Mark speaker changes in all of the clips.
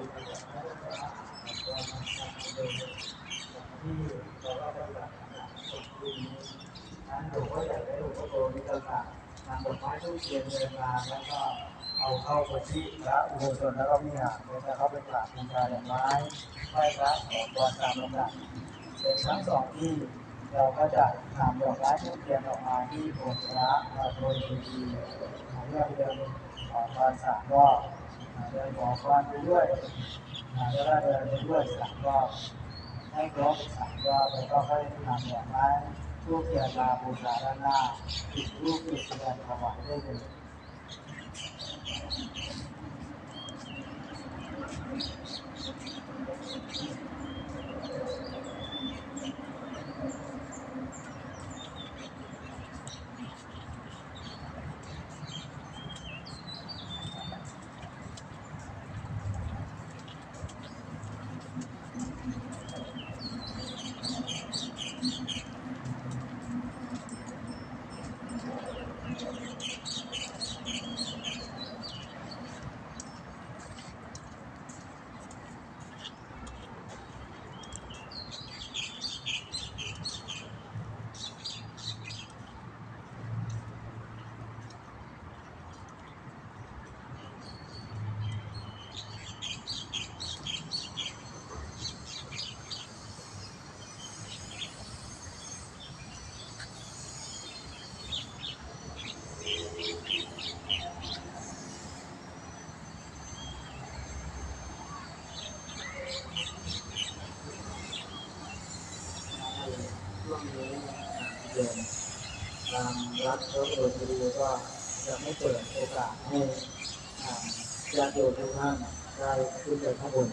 Speaker 1: นั้นหลวงพ่อใหญ่และหลวงพ่อโตนี่ก็จะนำดอกไม้ทูบเทียนเดินมาแล้วก็เอาเข้าไปที่พระอุโบสถแล้วก็วิหารแล้วก็เข้าไปกราบบูชาดอกไม้ไหว้พระขอพรตามลำดับเป็นทั้งสองที่เราก็จะนำดอกไม้ทูบเทียนออกมาที่โบสถ์พระโดยดีๆของเราเดินขอพรสามรอบ เดินขอพรไปด้วยอาแล้วก็เดินไปด้วยสามรอบให้ครบสามรอบแล้วก็ค่อยนำดอกไม้ทูบเทียนมาบูชาด้านหน้าติดรูปติดเทียนถวายได้เลย เดือนทางรัฐเขาโดยดีก็จะไม่เปิดโอกาสให้อ่าญาติโยมทุกท่านได้ขึ้นไปข้างบน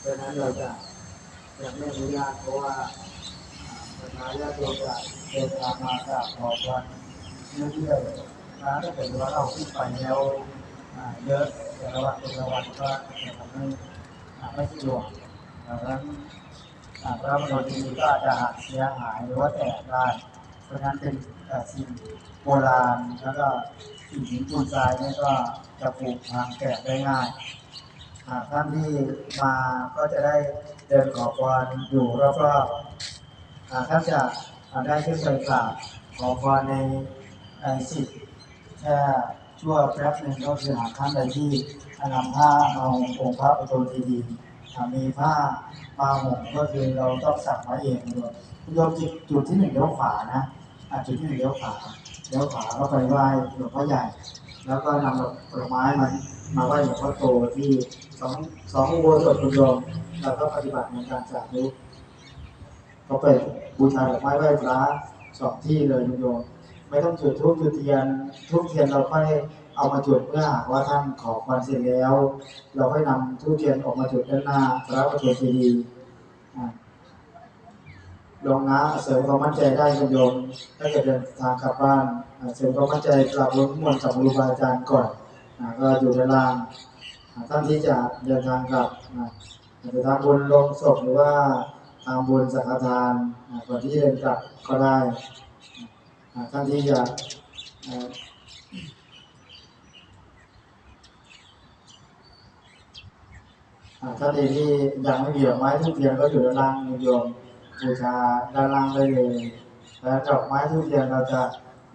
Speaker 1: เพราะฉะนั้นเราจะยังไม่อนุญาตเพราะว่าประชาญาติโยมจะเดินทางมากราบขอพรเรื่อยๆนะถ้าเกิดว่าเราขึ้นไปแล้วเยอะแต่ละวันแต่ละวันก็จะทำให้อ่าไม่สะดวกดังนั้น อ่าพระมโนทีก็อาจจะหักเสียหายหรือว่าแตกได้ เพราะฉะนั้นเป็นเอ่สิ่งโบราณแล้วก็สิ่งหินปูนทรายนี่ก็จะผูกทางแตกได้ง่ายอ่าท่านที่มาก็จะได้เดินขอพรอยู่รอบๆอ่าท่านจะได้ขึ้นไปกราบขอพรในในสิทธิ์แค่ชั่วแป๊บหนึ่งก็คือหาท่านใดที่นำผ้าเอาองค์พระอุตโตทีดี มีผ้ามาห่มก็คือเราต้องสั่งมาเองด้วยคุณโยมจุดจุดที่หนึ่งเลี้ยวขวานะอจุดที่หนึ่งเลี้ยวขวาเลี้ยวขวาก็ไปไหว้หลวงพ่อใหญ่ แล้วก็นำดอกผลไม้มามาไหว้หลวงพ่อโตที่สองสองอุโบสถคุณโยมแล้วก็ปฏิบัติในการสาธุก็ไปบูชาดอกไม้ไหว้พระสองที่เลยคุณโยมไม่ต้องจุดธูปจุดเทียนธูปเทียนเราค่อย เอามาจุดเมื่อหากว่าท่านขอพรเสร็จแล้ว เราค่อยนำธูปเทียนออกมาจุดด้านหน้าพระประตูเจดีย์อ่าลงนะเสริมความมั่นใจได้คุณโยมถ้าจะเดินทางกลับบ้านเสริมความมั่นใจกลับรถมวลกับครูบาอาจารย์ก่อนก็อยู่ด้านล่างท่านที่จะเดินทางกลับอาจจะทำบุญลงศพหรือว่าทำบุญสังฆทานก่อนที่จะเดินกลับก็ได้ท่านที่จะเอ่ออ่า ท่านเองที่ยังไม่มีดอกไม้ทุกเทียนก็อยู่ด้านล่างโยมบูชาด้านล่างได้เลยแล้วดอกไม้ทุกเทียนเราจะ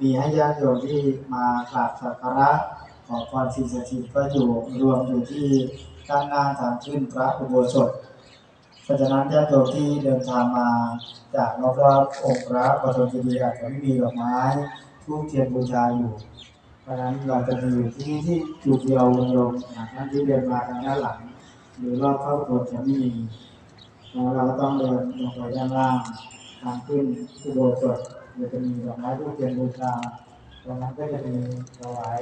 Speaker 1: มีให้ญาติโยมที่มากราบสักการะขอพรสิ่งศักดิ์สิทธิ์ก็อยู่รวมอยู่ที่ด้านหน้าทางขึ้นพระอุโบสถเพราะฉะนั้นญาติโยมที่เดินทางมาจากรอบๆองค์พระปฐมเจดีย์อาจจะไม่มีดอกไม้ทูบเทียนบูชาอยู่ เพราะฉะนั้นเราจะมีอยู่ที่นี่ที่จุดเดียวโยมอ่นที่เดินมาทางด้านหลัง หรือรอบเข้าโบสถ์จะไม่มีแล้วเราต้องเดินลงไปด้านล่างทางขึ้นอุโบสถเราจะมีดอกไม้ทูบเทียนบูชาตรงนั้นก็จะมีถวาย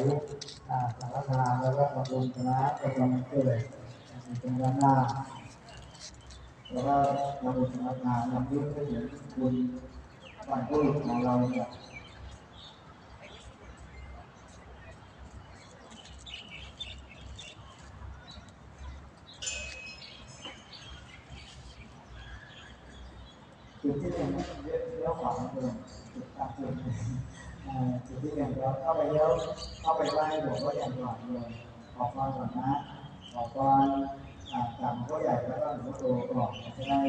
Speaker 1: สังฆทานแล้วก็ทำบุญคณะประจำวันเกิดตรงด้านหน้าแล้วก็เราบุญสำนักงานนำยื่นไปถึงคุณวันผู้ของเราเนี่ย จุดที่หนึ่งเลี้ยวขวาเลยจุดตามจุดอ่าจุดที่หนึ่งเราเข้าไปเลี้ยวเข้าไปไหว้หลวงพ่อใหญ่ก่อนเลยขอพรก่อนนะขอพรอ่าจากหลวงพ่อใหญ่แล้วก็หลวงพ่อโตก่อนจะได้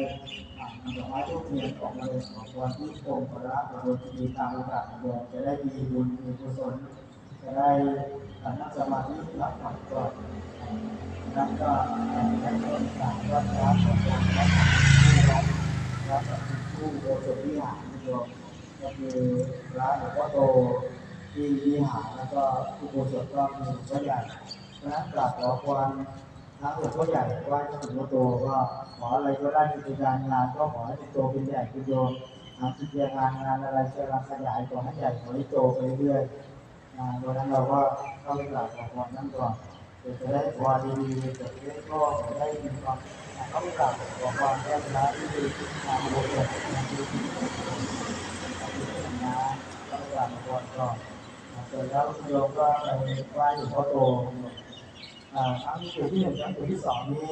Speaker 1: นำดอกไม้ทุกเทียนออกมาเลยขอพรที่องพระพระพุทธดีตามโอกาสของเราจะได้มีบุญมีกุศลจะได้นั่งสมาธิรับผ่อนก่อนนั้นก็ให้คนกราบไหว้พระขอพรพระ รับผู้โบสถวิหารโยมก็คือพระหลวงพ่อโตที่วิหารแล้วก็ผู้โบสถก็มีหลวงพ่อใหญ่เพราะนั้นกราบขอพรทั้งหลวงพ่อใหญ่ไหว้หลวงพ่อโตก็ขออะไรก็ได้กิจการงานก็ขอให้โตเป็นใหญ่เป็นโยมทำกิจการงานอะไรจะรัขยายขอให้ใหญ่ขอให้โตไปเรื่อยวันนั้นเราก็เข้าไปกราบขอพรนั่นก่อน จะได้พรดีๆจะได้ก็จะได้มีความอ่าเข้าไปกาบขอพรแก้ปัญหาที่ดีงานโบสถ์งานดีที่นะเข้าไปกราบขอพรก่อนอ่าเสร็จแล้วโยมก็ไปไหว้หลวงพ่อโตอ่าทั้งจุดที่หนึ่งทั้งจุดที่สองนี้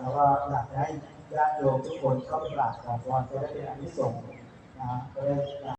Speaker 1: เราก็อยากให้ญาติโยมทุกคนเข้าไปกราบขอพรจะได้เป็นอนิสงส์นะก็ได้